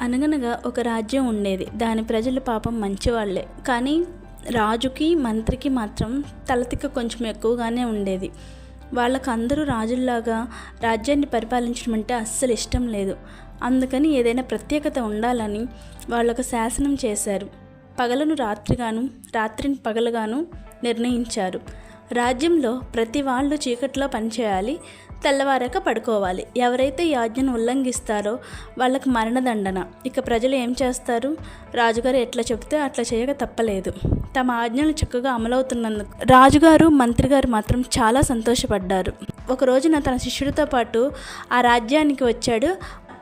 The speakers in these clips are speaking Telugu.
అనగనగా ఒక రాజ్యం ఉండేది. దాని ప్రజలు పాపం మంచివాళ్ళే. కానీ రాజుకి మంత్రికి మాత్రం తలతిక్క కొంచెం ఎక్కువగానే ఉండేది. వాళ్ళకు అందరూ రాజుల్లాగా రాజ్యాన్ని పరిపాలించడం అంటే అస్సలు ఇష్టం లేదు. అందుకని ఏదైనా ప్రత్యేకత ఉండాలని వాళ్ళకు శాసనం చేశారు. పగలను రాత్రిగాను రాత్రిని పగలుగాను నిర్ణయించారు. రాజ్యంలో ప్రతి వాళ్ళు చీకట్లో పనిచేయాలి తెల్లవారాక పడుకోవాలి. ఎవరైతే ఈ ఆజ్ఞను ఉల్లంఘిస్తారో వాళ్ళకి మరణదండన. ఇక ప్రజలు ఏం చేస్తారు? రాజుగారు ఎట్లా చెబితే అట్లా చేయక తప్పలేదు. తమ ఆజ్ఞలు చక్కగా అమలవుతున్నందుకు రాజుగారు మంత్రి గారు మాత్రం చాలా సంతోషపడ్డారు. ఒక రోజున తన శిష్యుడితో పాటు ఆ రాజ్యానికి వచ్చాడు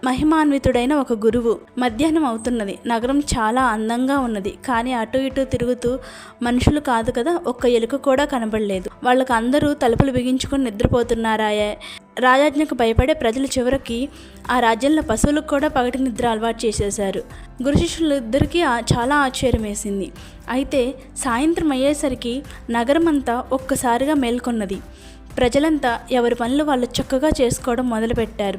మహిమాన్వితుడైన ఒక గురువు. మధ్యాహ్నం అవుతున్నది. నగరం చాలా అందంగా ఉన్నది. కానీ అటు ఇటు తిరుగుతూ మనుషులు కాదు కదా ఒక్క ఎలుక కూడా కనబడలేదు. వాళ్ళకు అందరూ తలుపులు బిగించుకొని నిద్రపోతున్నారాయే. రాజాజ్ఞకు భయపడే ప్రజలు చివరికి ఆ రాజ్యంలో పశువులకు కూడా పగటి నిద్ర అలవాటు చేసేశారు. గురు శిష్యులు ఇద్దరికీ చాలా ఆశ్చర్యం వేసింది. అయితే సాయంత్రం అయ్యేసరికి నగరమంతా ఒక్కసారిగా మేల్కొన్నది. ప్రజలంతా ఎవరి పనులు వాళ్ళు చక్కగా చేసుకోవడం మొదలుపెట్టారు.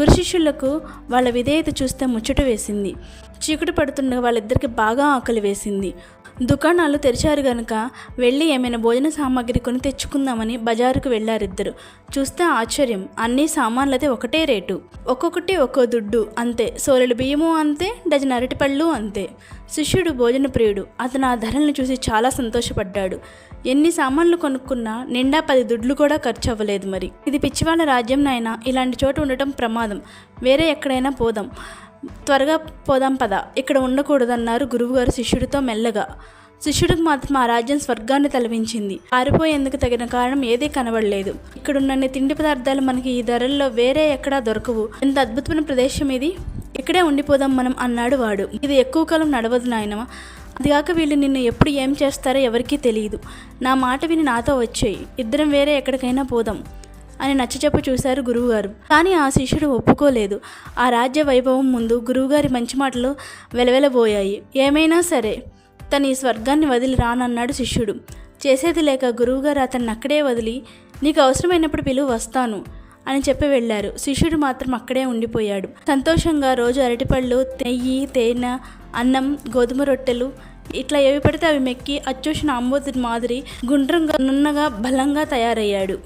గురు శిష్యులకు వాళ్ళ విధేయత చూస్తే ముచ్చట వేసింది. చీకటి పడుతుండగా వాళ్ళిద్దరికి బాగా ఆకలి వేసింది. దుకాణాలు తెరిచారు గనుక వెళ్ళి ఏమైనా భోజన సామాగ్రి కొని తెచ్చుకుందామని బజారుకు వెళ్ళారిద్దరు చూస్తే ఆశ్చర్యం. అన్ని సామాన్లతే ఒకటే రేటు. ఒక్కొక్కటి ఒక్కో దుడ్డు అంతే. సోరెలు బియ్యము అంతే డజన్ అరటిపళ్ళు అంతే. శిష్యుడు భోజన ప్రియుడు. అతను ఆ ధరలను చూసి చాలా సంతోషపడ్డాడు. ఎన్ని సామాన్లు కొనుక్కున్నా నిండా పది దుడ్లు కూడా ఖర్చు అవ్వలేదు మరి. ఇది పిచ్చివాళ్ళ రాజ్యం నాయన. ఇలాంటి చోట ఉండటం ప్రమాదం. వేరే ఎక్కడైనా పోదాం. త్వరగా పోదాం పద. ఇక్కడ ఉండకూడదన్నారు గురువుగారు శిష్యుడితో మెల్లగా. శిష్యుడికి మాత్రం ఆ రాజ్యం స్వర్గాన్ని తలవించింది. పారిపోయేందుకు తగిన కారణం ఏదీ కనబడలేదు. ఇక్కడున్న తిండి పదార్థాలు మనకి ఈ ధరల్లో వేరే ఎక్కడా దొరకవు. ఎంత అద్భుతమైన ప్రదేశం ఇది. ఇక్కడే ఉండిపోదాం మనం అన్నాడు వాడు. ఇది ఎక్కువ కాలం నడవదు నాయనమా అదిగాక వీళ్ళు నిన్ను ఎప్పుడు ఏం చేస్తారో ఎవరికీ తెలియదు నా మాట విని నాతో వచ్చేయి. ఇద్దరం వేరే ఎక్కడికైనా పోదాం. అని నచ్చచెప్ప చూశారు గురువుగారు. కానీ ఆ శిష్యుడు ఒప్పుకోలేదు. ఆ రాజ్య వైభవం ముందు గురువుగారి మంచి మాటలు వెలవెలబోయాయి. ఏమైనా సరే తను ఈ స్వర్గాన్ని వదిలి రానన్నాడు శిష్యుడు. చేసేది లేక గురువుగారు అతన్ని అక్కడే వదిలి నీకు అవసరమైనప్పుడు పిలువు వస్తాను అని చెప్పి వెళ్ళారు. శిష్యుడు మాత్రం అక్కడే ఉండిపోయాడు. సంతోషంగా రోజు అరటిపళ్ళు నెయ్యి తేనె అన్నం గోధుమ రొట్టెలు ఇట్లా ఏవి పడితే అవి మెక్కి అచ్చూషణ అంబోతుడి మాదిరి గుండ్రంగా నున్నగా బలంగా తయారయ్యాడు.